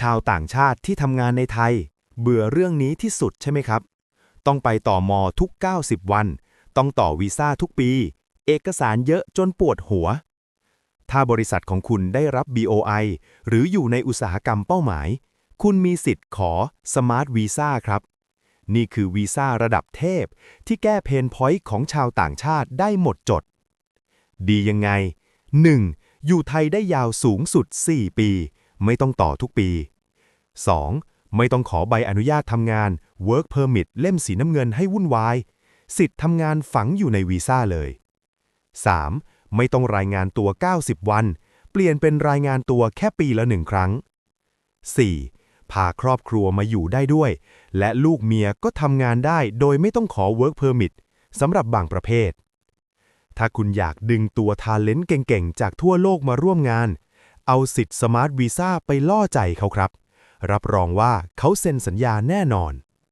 ชาวต่างชาติที่ทำงานในไทย เบื่อเรื่องนี้ที่สุดใช่ไหมครับ ต้องไปต่อมอทุก 90 วัน ต้องต่อวีซ่าทุกปี เอกสารเยอะจนปวดหัว ถ้าบริษัทของคุณได้รับ BOI หรืออยู่ในอุตสาหกรรมเป้าหมาย คุณมีสิทธิ์ขอ Smart Visa ครับ นี่คือวีซ่าระดับเทพ ที่แก้เพนพอยต์ของชาวต่างชาติได้หมดจด ดียังไง 1. อยู่ไทยได้ยาวสูงสุด 4 ปี ไม่ต้องต่อทุกปี 2. ไม่ต้องขอใบอนุญาตทำงาน Work Permit เล่มสีน้ำเงินให้วุ่นวาย สิทธิ์ทำงานฝังอยู่ในวีซ่าเลย 3. ไม่ต้องรายงานตัว 90 วัน เปลี่ยนเป็นรายงานตัวแค่ปีละหนึ่งครั้ง 4. พาครอบครัวมาอยู่ได้ด้วย และลูกเมียก็ทำงานได้โดยไม่ต้องขอ Work Permit สำหรับบางประเภท ถ้าคุณอยากดึงตัวทาเลนต์เก่งๆ จากทั่วโลกมาร่วมงาน เอาสิทธิ์สมาร์ทวีซ่าไปล่อใจเขาครับ รับรองว่าเขาเซ็นสัญญาแน่นอน